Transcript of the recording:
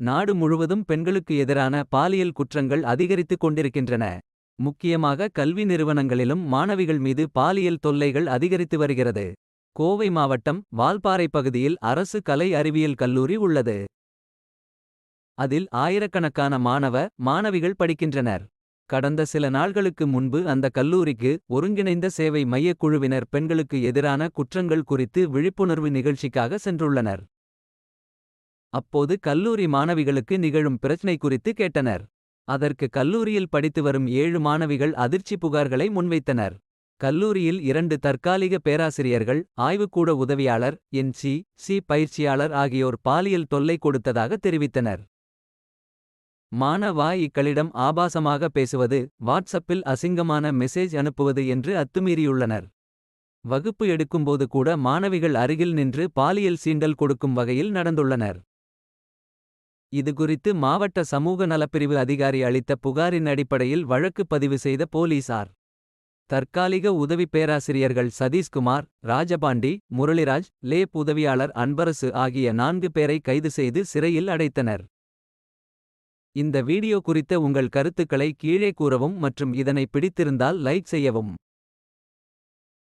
நாடு முழுவதும் பெண்களுக்கு எதிரான பாலியல் குற்றங்கள் அதிகரித்துக் கொண்டிருக்கின்றன. முக்கியமாக கல்வி நிறுவனங்களிலும் மாணவிகள் மீது பாலியல் தொல்லைகள் அதிகரித்து வருகிறது. கோவை மாவட்டம் வால்பாறை பகுதியில் அரசு கலை அறிவியல் கல்லூரி உள்ளது. அதில் ஆயிரக்கணக்கான மாணவ மாணவிகள் படிக்கின்றனர். கடந்த சில நாள்களுக்கு முன்பு அந்த கல்லூரிக்கு ஒருங்கிணைந்த சேவை மையக் குழுவினர் பெண்களுக்கு எதிரான குற்றங்கள் குறித்து விழிப்புணர்வு நிகழ்ச்சிக்காக சென்றுள்ளனர். அப்போது கல்லூரி மாணவிகளுக்கு நிகழும் பிரச்சினை குறித்து கேட்டனர். அதற்கு கல்லூரியில் படித்து வரும் ஏழு மாணவிகள் அதிர்ச்சி புகார்களை முன்வைத்தனர். கல்லூரியில் இரண்டு தற்காலிக பேராசிரியர்கள் ஆய்வுக்கூட உதவியாளர் என் சி சி பயிற்சியாளர் ஆகியோர் பாலியல் தொல்லை கொடுத்ததாக தெரிவித்தனர். மாணவா இக்களிடம் ஆபாசமாக பேசுவது வாட்ஸ்அப்பில் அசிங்கமான மெசேஜ் அனுப்புவது என்று அத்துமீறியுள்ளனர். வகுப்பு எடுக்கும்போது கூட மாணவிகள் அருகில் நின்று பாலியல் சீண்டல் கொடுக்கும் வகையில் நடந்துள்ளனர். இதுகுறித்து மாவட்ட சமூக நலப்பிரிவு அதிகாரி அளித்த புகாரின் அடிப்படையில் வழக்கு பதிவு செய்த போலீசார். தற்காலிக உதவி பேராசிரியர்கள் சதீஷ்குமார் ராஜபாண்டி முரளிராஜ் லேப் உதவியாளர் அன்பரசு ஆகிய நான்கு பேரை கைது செய்து சிறையில் அடைத்தனர். இந்த வீடியோ குறித்த உங்கள் கருத்துக்களை கீழே கூறவும் மற்றும் இதனை பிடித்திருந்தால் லைக் செய்யவும்.